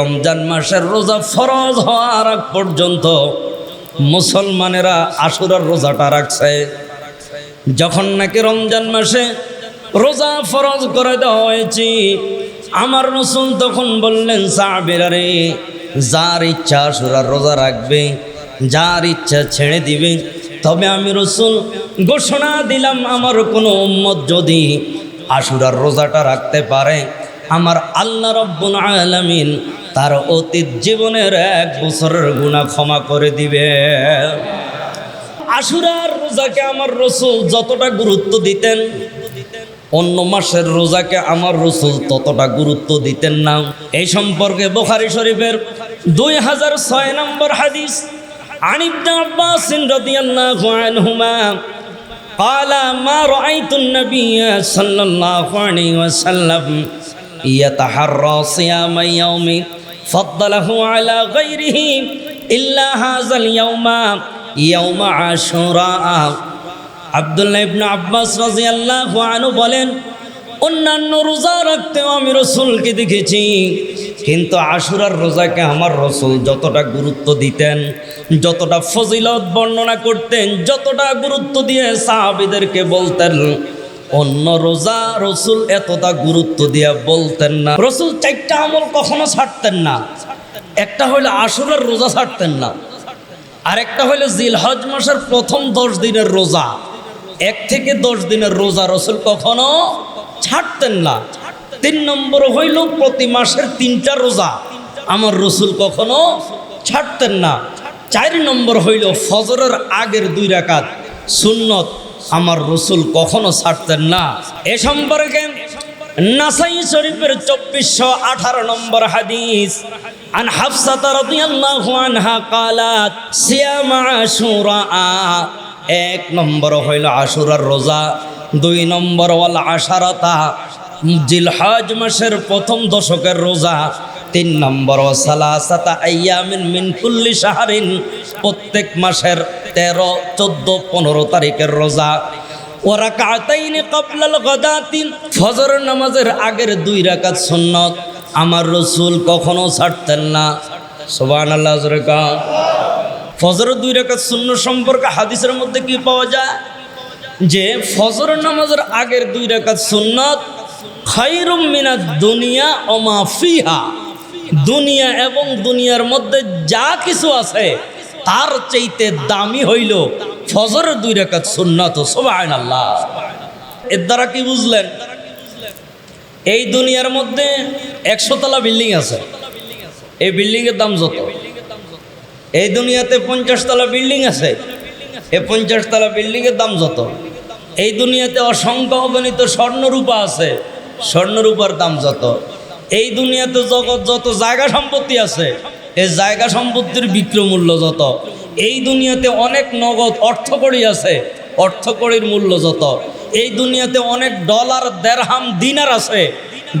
রমজান মাসের রোজা ফরজ হওয়ার আগ পর্যন্ত মুসলমানেরা আশুরার রোজাটা রাখছে। যখন নাকি রমজান মাসে রোজা ফরজ করে দেওয়া হয়েছে, আমার রসুল তখন বললেন সাবিরারে যার ইচ্ছা আশুরার রোজা রাখবে, যার ইচ্ছা ছেড়ে দিবে, তবে আমি রসুল ঘোষণা দিলাম, আমার কোনো উম্মত যদি আশুরার রোজাটা রাখতে পারে আমার আল্লাহ রব্বুল আলামিন তার অতীত জীবনের এক বছরের গুণা ক্ষমা করে দিবে আশুরার রোজাকে আমার রসুল যতটা গুরুত্ব দিতেন অন্য মাসের রোজাকে আমার রসুল ততটা গুরুত্ব দিতেন না এই সম্পর্কে বোখারি শরীফের দুই হাজার ছয় নম্বর হাদিস আনিবনে আব্বাস রাদিয়াল্লাহু আনহুমা قال ما رأيت النبي صلى الله عليه وسلم يتحرى صيام يوم فضله على غيره إلا هذا اليوم يوم عاشوراء আবদুল্লাহ ইবনে আব্বাস রাদিয়াল্লাহু আনহু বলেন অন্যান্য রোজা রাখতেও আমি রসুলকে দেখেছি কিন্তু আশুরার রোজাকে আমার রসুল যতটা গুরুত্ব দিতেন যতটা ফজিলত বর্ণনা করতেন যতটা গুরুত্ব দিয়ে সাহাবিদেরকে বলতেন অন্য রোজা রসুল এতটা গুরুত্ব দিয়ে বলতেন না। রসুল চারটা আমল কখনো ছাড়তেন না। একটা হইলে আশুরার রোজা ছাড়তেন না। আরেকটা হইল জিলহজ মাসের প্রথম দশ দিনের রোজা। এক থেকে দশ দিনের রোজা রসুল কখনো ছাড়তেন না। তিন নম্বর হইল প্রতি মাসের তিনটা রোজা। আমার রসুল কখনো ছাড়তেন না। চার নম্বর হইল ফজরের আগের দুই রাকাত, সুন্নত। আমার রসুল কখনো ছাড়তেন না এ সম্পর্কে নাসাই শরীফের চব্বিশশো আঠারো নম্বর হাদিস عن حفصة رضي الله عنها قالت صيام عاشوراء এক নম্বর হইল আশুরার রোজা দুই নম্বর ওয়াল আশারাতা জিলহজ মাসের প্রথম দশকের রোজা তিন নম্বর, ও সালাসাতা আইয়ামিন মিন কুল্লি শাহরিন প্রত্যেক মাসের তেরো, চোদ্দ, পনেরো তারিখের রোজা। ওরা কাতাইনি কপলাল গদাতিন ফজর নামাজের আগের দুই রাকাত সুন্নত। আমার রসুল কখনো ছাড়তেন না। সোবান আল্লাহ ফজর দুই রাকাত শূন্য সম্পর্কে হাদিসের মধ্যে কি পাওয়া যায়? যে ফজর নামাজের আগের দুই রাকাত সুন্নত খৈরুম মিনা দুনিয়া ফিহা দুনিয়া এবং দুনিয়ার মধ্যে যা কিছু আছে, তার চাইতে দামি হইল ফজরের দুই রেখাত সুন্নত সোবাইন আল্লাহ এর দ্বারা কি বুঝলেন? এই দুনিয়ার মধ্যে একশো তলা বিল্ডিং আছে। এই বিল্ডিংয়ের দাম যত। এই দুনিয়াতে পঞ্চাশ তলা বিল্ডিং আছে। এই পঞ্চাশ তলা বিল্ডিংয়ের দাম যত। এই দুনিয়াতে অসংখ্য অগণিত স্বর্ণরূপা আছে। স্বর্ণরূপার দাম যত। এই দুনিয়াতে জগৎ যত জায়গা সম্পত্তি আছে, এই জায়গা সম্পত্তির বিক্রয় মূল্য যত। এই দুনিয়াতে অনেক নগদ অর্থকড়ি আছে, অর্থকড়ির মূল্য যত। এই দুনিয়াতে অনেক ডলার, দেড়হাম, দিনার আছে।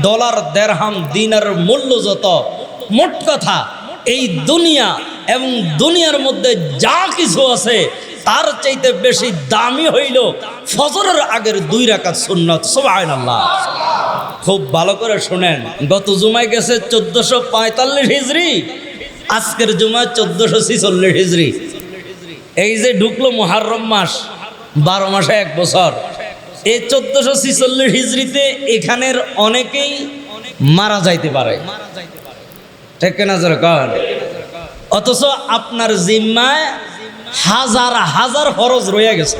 ডলার, দেড়হাম, দিনার মূল্য যত। মোট কথা, এই দুনিয়া এবং দুনিয়ার মধ্যে যা কিছু আছে তার চাইতে বেশি দামি হইল ফজরের আগের দুই রাকাত সুন্নত সুবাহ আল্লাহ খুব ভালো করে শোনেন, গত জুমায় গেছে চোদ্দশো পঁয়তাল্লিশ হিজড়ি আজকের জুমায় চোদ্দশো ছিচল্লিশ হিজড়ি এই যে ঢুকলো মহারম মাস, বারো মাসে এক বছর। এই চোদ্দশো ছিচল্লিশ হিজড়িতে এখানের অনেকেই মারা যাইতে পারে। ঠিক না জোরে অথচ আপনার জিম্মায় হাজার হাজার ফরজ রয়ে গেছে।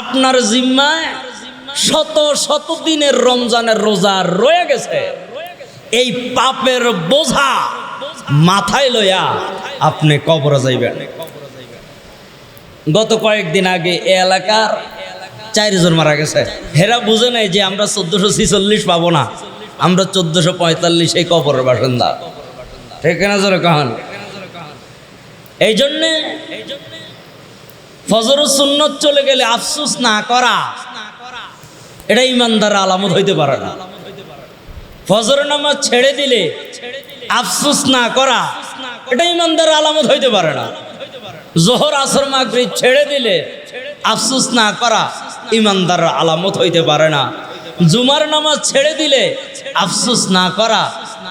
আপনার জিম্মায় শত শত দিনের রমজানের রোজা রয়ে গেছে। এই পাপের বোঝা মাথায় লইয়া আপনি কবরে যাইবেন। গত কয়েকদিন আগে এ এলাকার চারজন মারা গেছে। হেরা বুঝে নাই যে আমরা চোদ্দশো ছিচল্লিশ পাবো না। আমরা চোদ্দশো পঁয়তাল্লিশ এই কবরের বাসিন্দা। ঠিক না জোরে এই জন্যে ফজর সুন্নত চলে গেলে আফসুস না করা, এটা ইমানদার আলামত হইতে পারে না। ফজর নামাজ ছেড়ে দিলে আফসুস না করা, এটা ইমানদার আলামত হইতে পারে না। জোহর, আসর মাগরি ছেড়ে দিলে আফসুস না করা, ইমানদার আলামত হইতে পারে না। জুমার নামাজ ছেড়ে দিলে আফসুস না করা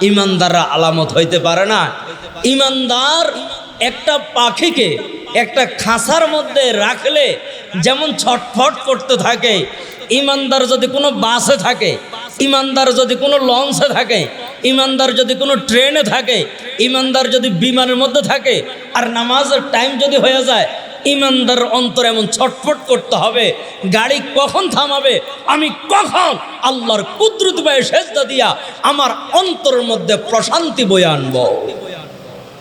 ইমানদাররা আলামত হইতে পারে না। ইমানদার একটা পাখিকে একটা খাঁচার মধ্যে রাখলে যেমন ছটফট করতে থাকে, ইমানদার যদি কোনো বাসে থাকে, ইমানদার যদি কোনো লঞ্চে থাকে, ইমানদার যদি কোনো ট্রেনে থাকে, ইমানদার যদি বিমানের মধ্যে থাকে, আর নামাজের টাইম যদি হয়ে যায়, ইমানদার অন্তর এমন ছটফট করতে হবে, গাড়ি কখন থামাবে, আমি কখন আল্লাহর কুদরত বায়ে সেজদা দিয়া আমার অন্তরের মধ্যে প্রশান্তি বয়ে আনব।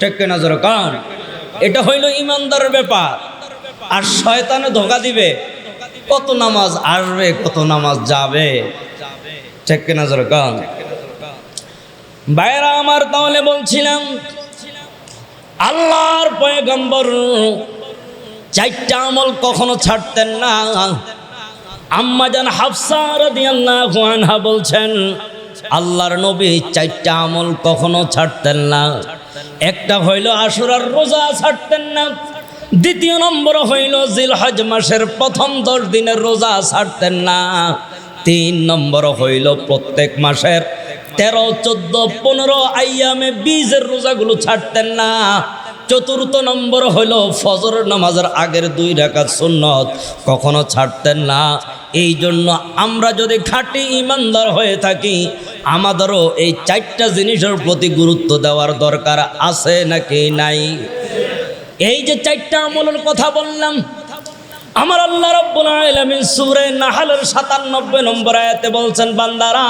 ঠিক কিনা জোর কান। এটা হইল ইমানদারের ব্যাপার। আর শয়তানে ধোকা দিবে। কত নামাজ আসবে, কত নামাজ যাবে। ঠিক কিনা জোর কান। বাইরা আমার তাহলে বলছিলাম, আল্লাহর পয়গম্বর চারটা আমল কখনো ছাড়তেন না। আম্মা জান হাফসা রাদিয়াল্লাহু আনহা বলছেন, আল্লাহর নবী চারটা আমল কখনো ছাড়তেন না। একটা হইল আশুরার রোজা ছাড়তেন না। দ্বিতীয় নম্বর হইল জিল জিলহজ মাসের প্রথম দশ দিনের রোজা ছাড়তেন না। তিন নম্বর হইল প্রত্যেক মাসের তেরো, চোদ্দ, পনেরো আইয়ামে বীজের রোজাগুলো ছাড়তেন না। চতুর্থ নম্বর হলো ফজর নামাজের আগের দুই রাকাত সুন্নত। কখনো ছাড়তেন না। এই জন্য আমরা যদি খাঁটি ইমানদার হয়ে থাকি, আমাদেরও এই চারটা জিনিসের প্রতি গুরুত্ব দেওয়ার দরকার আছে নাকি নাই? এই যে চারটা আমলের কথা বললাম, আমার আল্লাহ রব্বুল আলামিন সূরা নাহলের 97 নম্বর আয়াতে বলছেন, বান্দারা,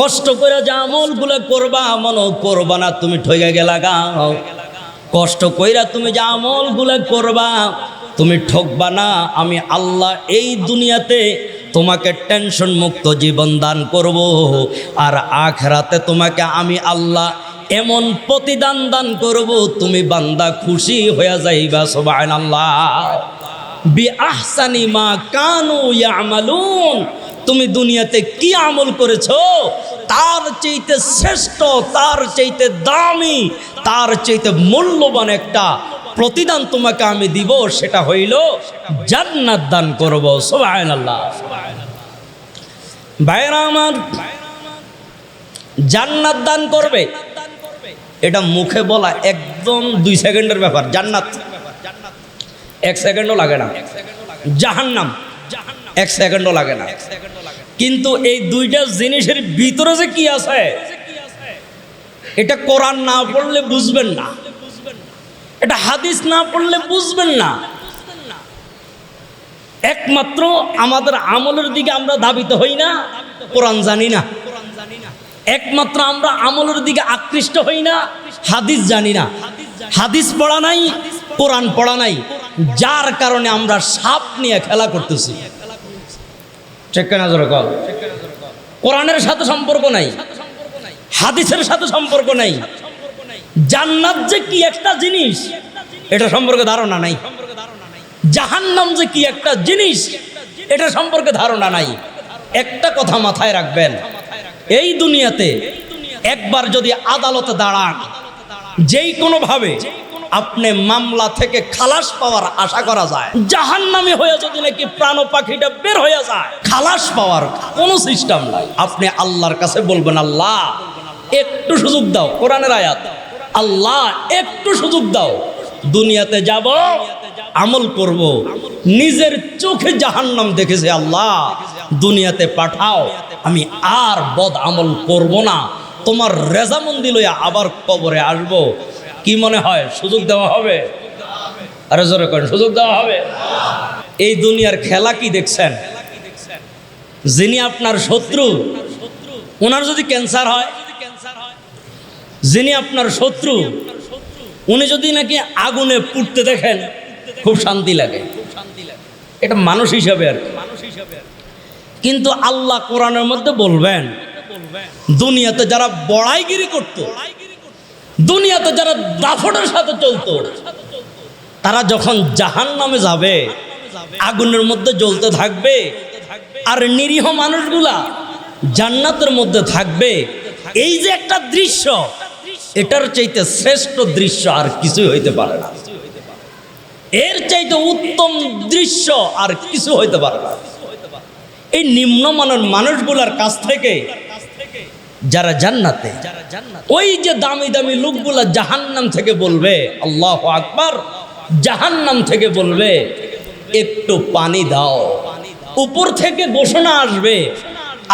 কষ্ট করে যে আমলগুলো করবা, মনো করবা না, তুমি ঠকে গেলা গাও কষ্ট কইরা তুমি যে আমলগুলো করবা, তুমি ঠকবা না। আমি আল্লাহ এই দুনিয়াতে তোমাকে টেনশন মুক্ত জীবন দান করব, আর আখরাতে তোমাকে আমি আল্লাহ এমন প্রতিদান দান করব, তুমি বান্দা খুশি হয়ে যাইবা, সুবহানাল্লাহ। বি আহসানি মা কানু ইয়ামালুন। তুমি দুনিয়াতে কি আমল করেছ? তার চাইতে শ্রেষ্ঠ, তার চাইতে দামি, তার চাইতে মূল্যবান একটা প্রতিদান তোমাকে আমি দিব, সেটা হইল জান্নাত দান করব। সুবহানাল্লাহ। ভাইরা আমার, জান্নাত দান করবে, এটা মুখে বলা একদম দুই সেকেন্ডের ব্যাপার, জান্নাত। এক সেকেন্ডও লাগে না। জাহান্নাম, এক সেকেন্ডও লাগে না। কিন্তু এই দুইটা জিনিসের ভিতরে যে কি আছে, এটা কোরআন না পড়লে বুঝবেন না। এটা হাদিস না পড়লে বুঝবেন না। একমাত্র আমাদের আমলের দিকে আমরা ধাবিত হই না, কোরআন জানি না। একমাত্র আমরা আমলের দিকে আকৃষ্ট হই না, হাদিস জানি না। হাদিস পড়া নাই, কোরআন পড়া নাই। যার কারণে আমরা সাপ নিয়ে খেলা করতেছি। ঠিক না কল। কোরআনের সাথে সম্পর্ক নাই, হাদিসের সাথে সম্পর্ক নাই, জান্নাত যে কি একটা জিনিস, এটা সম্পর্কে ধারণা নাই, জাহান্নাম যে কি একটা জিনিস, এটা সম্পর্কে ধারণা নাই। একটা কথা মাথায় রাখবেন, এই দুনিয়াতে একবার যদি আদালতে দাঁড়ান, যেই কোনোভাবে আপনি মামলা থেকে খালাস পাওয়ার আশা করা যায়। জাহান নামে হয়ে যদি নাকি প্রাণ পাখিটা বের হয়ে যায়। খালাস পাওয়ার কোনো সিস্টেম নাই। আপনি আল্লাহর কাছে বলবেন আল্লাহ একটু সুযোগ দাও। কোরআনের আয়াত আল্লাহ একটু সুযোগ দাও। দুনিয়াতে যাব আমল করব। নিজের চোখে জাহান্নাম দেখেছে আল্লাহ দুনিয়াতে পাঠাও। আমি আর বদ আমল করব না। তোমার রেজামন্দি লইয়া আবার কবরে আসব। কি মনে হয়? সুযোগ দেওয়া হবে? আরে জোরে করেন, সুযোগ দেওয়া হবে? এই দুনিয়ার খেলা কি দেখছেন? যিনি আপনার শত্রু ওনার যদি ক্যান্সার হয়, যিনি আপনার শত্রু, উনি যদি নাকি আগুনে পুড়তে দেখেন, খুব শান্তি লাগে। এটা মানুষ হিসাবে আর। কিন্তু আল্লাহ কোরআনের মধ্যে বলবেন, দুনিয়াতে যারা বড়াইগিরি করত দুনিয়াতে যারা দাফনের সাথে চলতো, তারা যখন জাহান নামে যাবে, আগুনের মধ্যে জ্বলতে থাকবে, আর নিরীহ মানুষগুলা জান্নাতের মধ্যে থাকবে, এই যে একটা দৃশ্য, এটার চাইতে শ্রেষ্ঠ দৃশ্য আর কিছুই হইতে পারে না। এর চাইতে উত্তম দৃশ্য আর কিছু হইতে পারে না। এই নিম্নমানের মানুষগুলার কাছ থেকে যারা জান্নাতে, ওই যে দামি দামি লোকগুলা জাহান্নাম থেকে বলবে, আল্লাহ আকবার জাহান্নাম থেকে বলবে, একটু পানি দাও, উপর থেকে ঘোষণা আসবে,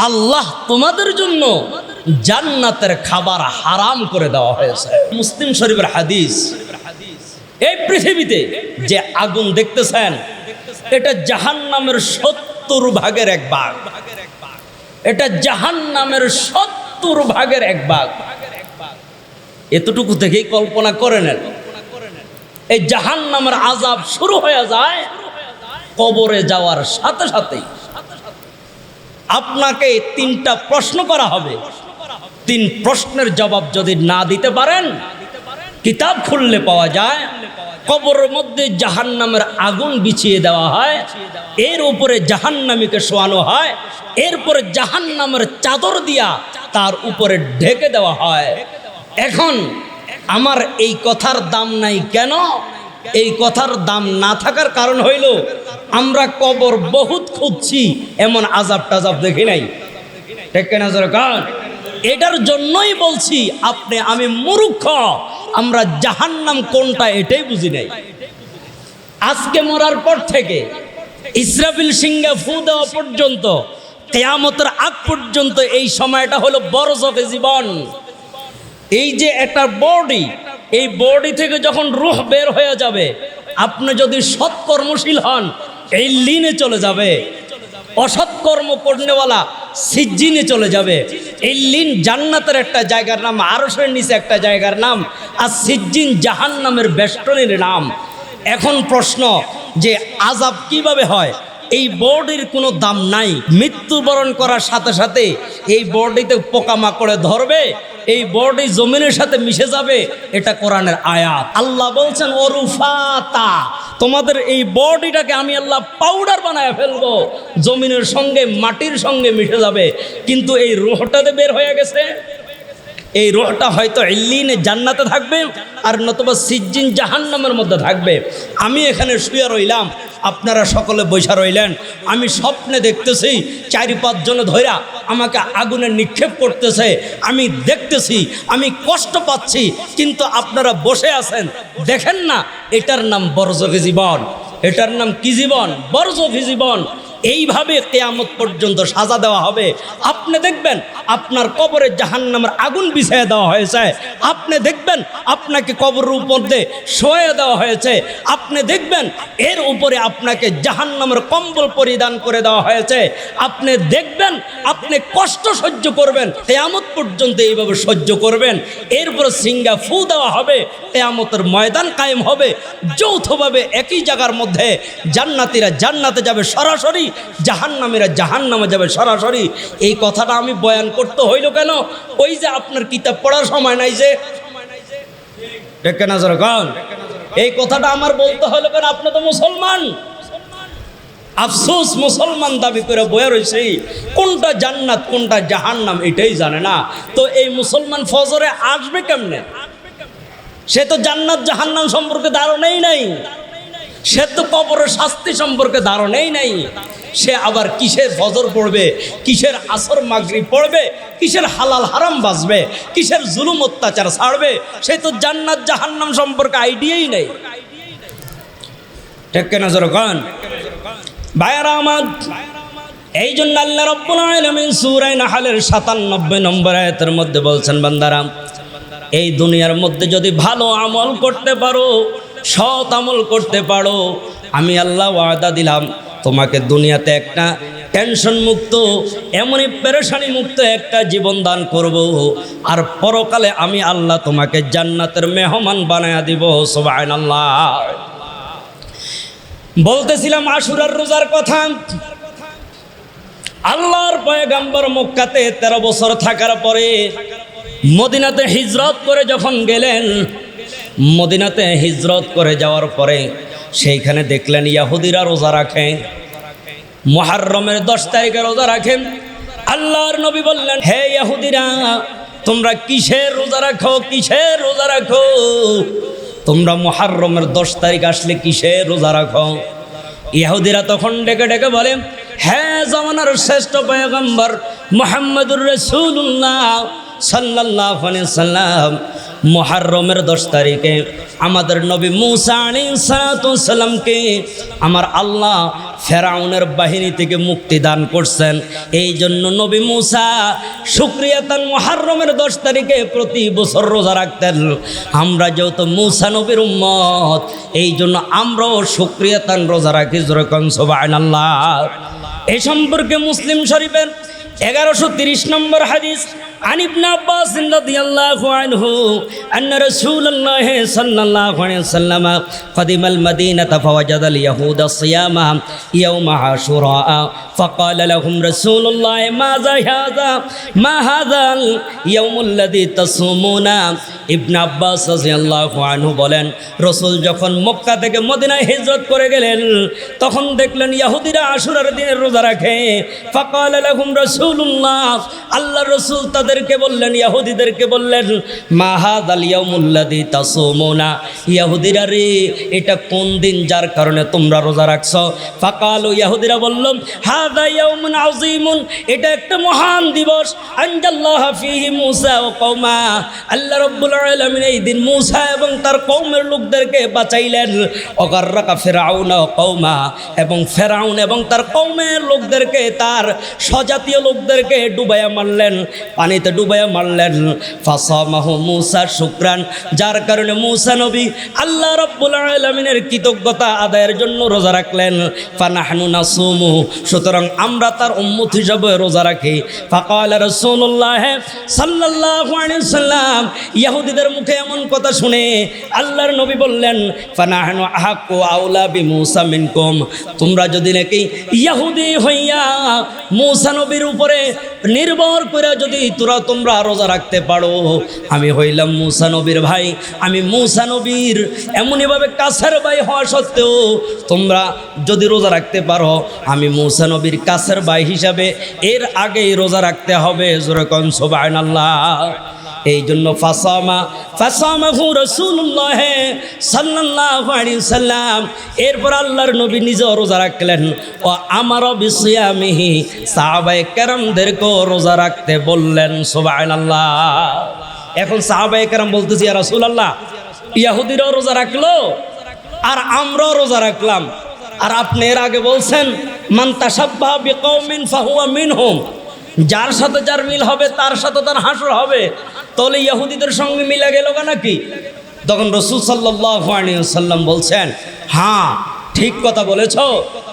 আল্লাহ তোমাদের জন্য জান্নাতের খাবার হারাম করে দেওয়া হয়েছে। মুসলিম শরীফের হাদিস, এই পৃথিবীতে যে আগুন দেখতেছেন, এটা জাহান্নামের সত্তর ভাগের এক ভাগ। এটা জাহান্নামের সত্তর ভাগের এক ভাগ। এতটুকু থেকেই কল্পনা করে নেন। এই জাহান্নামের আজাব শুরু হয়ে যায়, কবরে যাওয়ার সাথে সাথেই। আপনাকে তিনটা প্রশ্ন করা হবে। তিন প্রশ্নের জবাব যদি না দিতে পারেন, কিতাব খুললে পাওয়া যায়, কবরের মধ্যে জাহান্নামের আগুন বিছিয়ে দেওয়া হয়, এর উপরে জাহান্নামীকে শোয়ানো হয় এরপরে জাহান্নামের চাদর দিয়া তার উপরে ঢেকে দেওয়া হয়। এখন আমার এই কথার দাম নাই কেন? এই কথার দাম না থাকার কারণ হইল, আমরা কবর বহুত খুঁজছি, এমন আজাব টাজাব দেখি নাই? এটার জন্যই বলছি, আপনি আমি মূর্খ, আমরা জাহান্নাম কোনটা এটাই বুঝি নাই। আজকে মরার পর থেকে, ইসরাফিল সিংহা ফু দেওয়া পর্যন্ত কেয়ামতের আগ পর্যন্ত এই সময়টা হলো বরজকে জীবন। এই যে একটা বডি, এই বডি থেকে যখন রুহ বের হয়ে যাবে, আপনি যদি সৎকর্মশীল হন, এই লিনে চলে যাবে। অসৎকর্ম করনেওয়ালা সিজ্জিনে চলে যাবে। এই লিন জান্নাতের একটা জায়গার নাম আরসের নিচে একটা জায়গার নাম, আর সিজ্জিন জাহান নামের বেষ্টনীর নাম। এখন প্রশ্ন যে আজাব কীভাবে হয়? এই বোর্ডের কোনো দাম নাই। মৃত্যুবরণ করার সাথে সাথে এই বোর্ডিতে পোকামাকড়ে ধরবে, এই বোর্ডে জমিনের সাথে মিশে যাবে, এটা কোরআনের আয়াত। আল্লাহ বলছেন ওরুফাতা তোমাদের এই বডিটাকে আমি আল্লাহ পাউডার বানায় ফেলব। জমিনের সঙ্গে, মাটির সঙ্গে মিশে যাবে। কিন্তু এই রোহটাতে বের হয়ে গেছে এই রোহটা হয়তো ইল্লিনে জান্নাতে থাকবে আর নতুবা সিজ্জিন জাহান্নামের মধ্যে থাকবে। আমি এখানে শুয়ে রইলাম, আপনারা সকলে বৈশা রইলেন। আমি স্বপ্নে দেখতেছি চারি পাঁচজনে ধইরা আমাকে আগুনে নিক্ষেপ করতেছে। আমি দেখতেছি, আমি কষ্ট পাচ্ছি, কিন্তু আপনারা বসে আছেন। দেখেন না, এটার নাম বরজকে জীবন। এটার নাম কি জীবন? বরজকি জীবন। এইভাবে কেয়ামত পর্যন্ত সাজা দেওয়া হবে। আপনি দেখবেন আপনার কবরে জাহান্নামের আগুন বিছিয়ে দেওয়া হয়েছে। আপনি দেখবেন আপনাকে কবরের মধ্যে শোয়ে দেওয়া হয়েছে। আপনি দেখবেন এর উপরে আপনাকে জাহান্নামের কম্বল পরিধান করে দেওয়া হয়েছে। আপনি দেখবেন আপনি কষ্ট সহ্য করবেন, কেয়ামত পর্যন্ত এইভাবে সহ্য করবেন। এরপর সিঙ্গা ফু দেওয়া হবে, কেয়ামতের ময়দান কায়েম হবে। যৌথভাবে একই জায়গার মধ্যে জান্নাতিরা জান্নাতে যাবে সরাসরি জাহান্নামীরা জাহান্নামে যাবে সরাসরি। এই কথাটা আমি বয়ান করতে হইল কেন? ওই যে আপনার কিতাব পড়ার সময় নাই যে। এই কথাটা আমার বলতে হলো কেন? আপনি তো মুসলমান। আফসোস, মুসলমান দাবি করে বয়ে রয়েছে কোনটা জান্নাত, কোনটা জাহান্নাম, এটাই জানে না। তো এই মুসলমান ফজরে আসবে কেমনে? সে তো জান্নাত, জাহান্নাম সম্পর্কে ধারণাই নাই। সে তো কবরের শাস্তি সম্পর্কে ধারণাই নাই। সে আবার কিসের ফজর পড়বে? কিসের আসর মাগরি পড়বে? কিসের হালাল হারাম বাঁচবে? কিসের জুলুম অত্যাচার ছাড়বে? সে তো জান্নাত, জাহান্নাম সম্পর্কে আইডিয়াই নেই। ঠিক কেনা জরকান ভাইয়ারা আমার এই জন্য আল্লাহ রব্বুল আলামিন সূরা নাহালের 97 নম্বর আয়াতের মধ্যে বলছেন, বান্দারা, এই দুনিয়ার মধ্যে যদি ভালো আমল করতে পারো সৎ আমল করতে পারো। আমি আল্লাহ ওয়াদা দিলাম, তোমাকে দুনিয়াতে একটা টেনশন মুক্ত, এমনই পেরেশানি মুক্ত একটা জীবন দান করব। আর পরকালে আমি আল্লাহ তোমাকে জান্নাতের মেহমান বানায়া দিব, সুবহানাল্লাহ। বলতেছিলাম আশুরার রোজার কথা। আল্লাহর পয়গাম্বর মক্কাতে তেরো বছর থাকার পরে মদিনাতে হিজরত করে যখন গেলেন মদিনাতে হিজরত করে যাওয়ার পরে সেইখানে দেখলেন ইয়াহুদিরা রোজা রাখে। মহারমের দশ তারিখে রোজা রাখেন। আল্লাহর নবী বললেন, হে ইয়াহুদিরা, তোমরা কিসের রোজা রাখো? কিসের রোজা রাখো? তোমরা মহারমের দশ তারিখ আসলে কিসের রোজা রাখো? ইয়াহুদিরা তখন ডেকে ডেকে বলে হ্যাঁ জামানার শ্রেষ্ঠ পয়গম্বর মোহাম্মদুর রসুল্লাহ সাল্লাহ সাল্লাম মহারমের দশ তারিখে আমাদের নবী মুসা আলী সালামকে আমার আল্লাহ ফেরাউনের বাহিনী থেকে মুক্তি দান করছেন। এই জন্য নবী মুসা শুক্রিয়া তান মহারমের দশ তারিখে প্রতি বছর রোজা রাখতেন। আমরা যেহেতু মুসা নবীর উম্মত, এই জন্য আমরাও শুক্রিয়া তান রোজা রাখি। যেরকম সোবাইন আল্লাহ এই সম্পর্কে মুসলিম শরীফের এগারোশো তিরিশ নম্বর হাদিস عن ابن عباس رضي الله عنه أن رسول الله صلى الله عليه وسلم قدم المدينة فوجد اليهود الصيام يوم عاشوراء فقال لهم رسول الله ماذا هذا ما هذا اليوم الذي تصومون ইবনে আব্বাস রাদিয়াল্লাহু আনহু বলেন, রসুল যখন মক্কা থেকে মদিনায় হিজরত করে গেলেন, তখন দেখলেন ইহুদিরা আশুরার দিনের রোজা রাখে। ফাকাল লাহুম রাসূলুল্লাহ আল্লাহ রসুল তাদেরকে বললেন ইহুদিদেরকে বললেন, মা হাদাল ইয়াউমুল্লাযী তাসুমুনা? ইহুদিরা রে, এটা কোন দিন যার কারণে তোমরা রোজা রাখছো? ফাকালু ইহুদিরা বলল, হাদা ইয়াউমুন আযীমুন, এটা একটা মহান দিবস। আনজাল্লাহ ফীহি মূসা ও কওমা। আল্লাহ রাব্বুল আলামিন এই দিন মূসা এবং তার কওমের লোকদেরকে বাঁচাইলেন। অগাররাকা ফিরাউন ও কওমা এবং ফেরাউন এবং তার কওমের লোকদেরকে, তার স্বজাতীয় লোকদেরকে ডুবাইয়া মারলেন, পানিতে ডুবাইয়া মারলেন। ফাসামাহু মূসা শুকরান, যার কারণে মূসা নবী আল্লাহ রাব্বুল আলামিনের কৃতজ্ঞতা আদায়ের জন্য রোজা রাখলেন। ফানাহনু নাসুমু, সুতরাং আমরা তার উম্মত হিসাবে রোজা রাখি। ফাকাল রাসূলুল্লাহ সাল্লাল্লাহু আলাইহি সাল্লাম ইহুদিদের মুখে এমন কথা শুনে আল্লাহর নবী বললেন, ফানাহনু আহাক্কু আউলা বি মূসা মিনকুম। তোমরা যদি নাকি ইহুদি হইয়া মূসা নবীর উপরে নির্ভর করে যদি তোরা তোমরা রোজা রাখতে পারো। আমি হইলাম মূসা নবীর ভাই। আমি মূসা নবীর এমনইভাবে কাছের ভাই হওয়া সত্ত্বেও তোমরা যদি রোজা রাখতে পারো, আমি মূসা নবীর কাছের ভাই হিসাবে এর আগেই রোজা রাখতে হবে। যেরকম সোবায়ন আল্লাহ এই জন্য ফাসামা, ফাসামাহু রাসূলুল্লাহ সাল্লাল্লাহু আলাইহি সাল্লাম, এরপর আল্লাহর নবী নিজেও রোজা রাখলেন। ও আমারও বিসিয়ামিহি, সাহাবায়ে কেরামদেরকেও রোজা রাখতে বললেন, সুবহানাল্লাহ। এখন সাহাবায়ে কেরাম বলতেছি, ইয়া রাসূলুল্লাহ, ইয়াহুদিরাও রোজা রাখল, আর আমরাও রোজা রাখলাম। আর আপনি এর আগে বলছেন, মান তাসাব্বাহা বিকৌমিন ফাহুয়া মিনহুম। যার সাথে যার মিল হবে, তার সাথে তার হাসর হবে। তাহলে ইয়াহুদিদের সঙ্গে মিলা গেল নাকি? তখন রসুল সাল্লাম বলছেন হ্যাঁ ঠিক কথা বলেছ।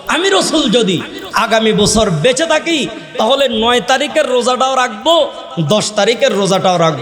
আমি রসুল যদি আগামী বছর বেঁচে থাকি, তাহলে নয় তারিখের রোজাটাও রাখব, দশ তারিখের রোজাটাও রাখব।